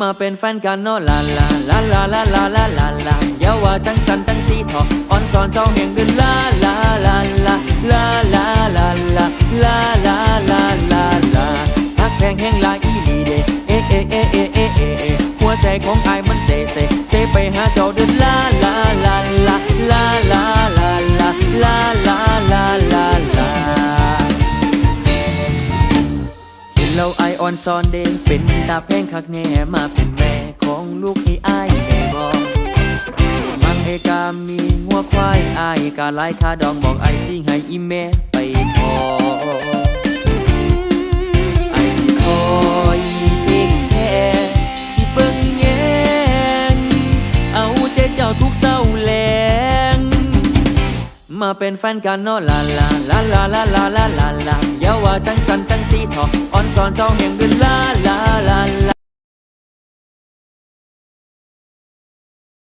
มาเป็นแฟนกันเนาะลาลาลาลาลาลาลาลาลาอย่าว่าทั้งสันทั้งสีทออ่อนสอนเจ้าแห่งเดินลาลาลาลาลาลาลาลาลาลาลาลาลาพักแพงแห่งลาอีลีเดเอเอเอเอเอเอเอหัวใจของอ เห็นเราไอออนซอนเดงเป็นตาแพงคักแน่มาเป็นแม่ของลูกให้อายได้บอกมังเอกามีงัวควายอายกาไลายคาดองบอกไอสิ่งให้อีแม่ไปพอ มาเป็นแฟนกันเนาะลาลาลาลาลาลาลาลาลาอย่าว่าทั้งสันทั้งสีทออ่อนสอนเจ้าแห่งเดินลาลา